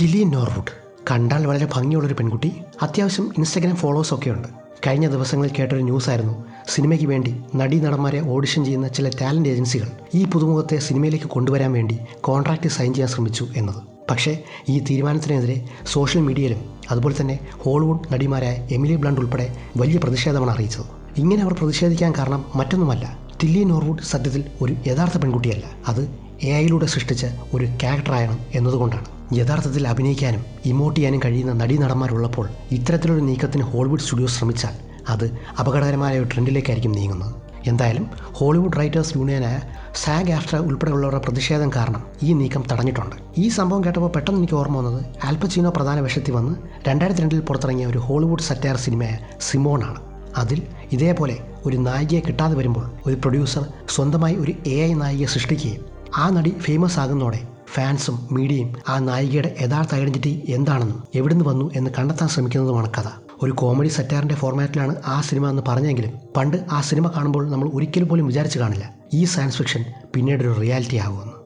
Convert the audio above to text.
ടിലി Norwood. കണ്ടാൽ വളരെ ഭംഗിയുള്ളൊരു പെൺകുട്ടി. അത്യാവശ്യം ഇൻസ്റ്റഗ്രാം ഫോളോവേഴ്സ് ഒക്കെ ഉണ്ട് കഴിഞ്ഞ ദിവസങ്ങളിൽ കേട്ടൊരു ന്യൂസായിരുന്നു. സിനിമയ്ക്ക് വേണ്ടി നടീനടന്മാരെ ഓഡിഷൻ ചെയ്യുന്ന ചില ടാലന്റ് ഏജൻസികൾ ഈ പുതുമുഖത്തെ സിനിമയിലേക്ക് കൊണ്ടുവരാൻ വേണ്ടി കോൺട്രാക്റ്റ് സൈൻ ചെയ്യാൻ ശ്രമിച്ചു എന്നത്. പക്ഷേ ഈ തീരുമാനത്തിനെതിരെ സോഷ്യൽ മീഡിയയിലും അതുപോലെ തന്നെ ഹോളിവുഡ് നടിമാരായ എമിലി ബ്ലണ്ട് ഉൾപ്പെടെ വലിയ പ്രതിഷേധമാണ് അറിയിച്ചത്. ഇങ്ങനെ അവർ പ്രതിഷേധിക്കാൻ കാരണം മറ്റൊന്നുമല്ല. തില്ലി നോർവുഡ് സത്യത്തിൽ ഒരു യഥാർത്ഥ പെൺകുട്ടിയല്ല. അത് എ ഐയിലൂടെ സൃഷ്ടിച്ച ഒരു ക്യാരക്ടറായണം എന്നതുകൊണ്ടാണ്. യഥാർത്ഥത്തിൽ അഭിനയിക്കാനും ഇമോട്ട് ചെയ്യാനും കഴിയുന്ന നടീനടന്മാരുള്ളപ്പോൾ ഇത്തരത്തിലൊരു നീക്കത്തിന് ഹോളിവുഡ് സ്റ്റുഡിയോ ശ്രമിച്ചാൽ അത് അപകടകരമായ ഒരു ട്രെൻഡിലേക്കായിരിക്കും നീങ്ങുന്നത്. എന്തായാലും ഹോളിവുഡ് റൈറ്റേഴ്സ് യൂണിയനായ സാഗ് ആഫ്റ്റർ ഉൾപ്പെടെയുള്ളവരുടെ പ്രതിഷേധം കാരണം ഈ നീക്കം തടഞ്ഞിട്ടുണ്ട്. ഈ സംഭവം കേട്ടപ്പോൾ പെട്ടെന്ന് എനിക്ക് ഓർമ്മ വന്നത് ആൽപ്പച്ചീനോ പ്രധാന വേഷത്തിൽ വന്ന് രണ്ടായിരത്തി രണ്ടിൽ പുറത്തിറങ്ങിയ ഒരു ഹോളിവുഡ് സറ്റയർ സിനിമയായ സിമോണാണ്. അതിൽ ഇതേപോലെ ഒരു നായികയെ കിട്ടാതെ വരുമ്പോൾ ഒരു പ്രൊഡ്യൂസർ സ്വന്തമായി ഒരു എ ഐ നായികയെ സൃഷ്ടിക്കുകയും ആ നടി ഫേമസ് ആകുന്നതോടെ ഫാൻസും മീഡിയയും ആ നായികയുടെ യഥാർത്ഥ ഐഡന്റിറ്റി എന്താണെന്നും എവിടുന്ന് വന്നു എന്ന് കണ്ടെത്താൻ ശ്രമിക്കുന്നതുമാണ് കഥ. ഒരു കോമഡി സെറ്റാറിന്റെ ഫോർമാറ്റിലാണ് ആ സിനിമ എന്ന് പറഞ്ഞെങ്കിലും പണ്ട് ആ സിനിമ കാണുമ്പോൾ നമ്മൾ ഒരിക്കലും പോലും വിചാരിച്ചു കാണില്ല. ഈ സയൻസ് ഫിക്ഷൻ പിന്നീട് ഒരു റിയാലിറ്റി ആകുമെന്ന്.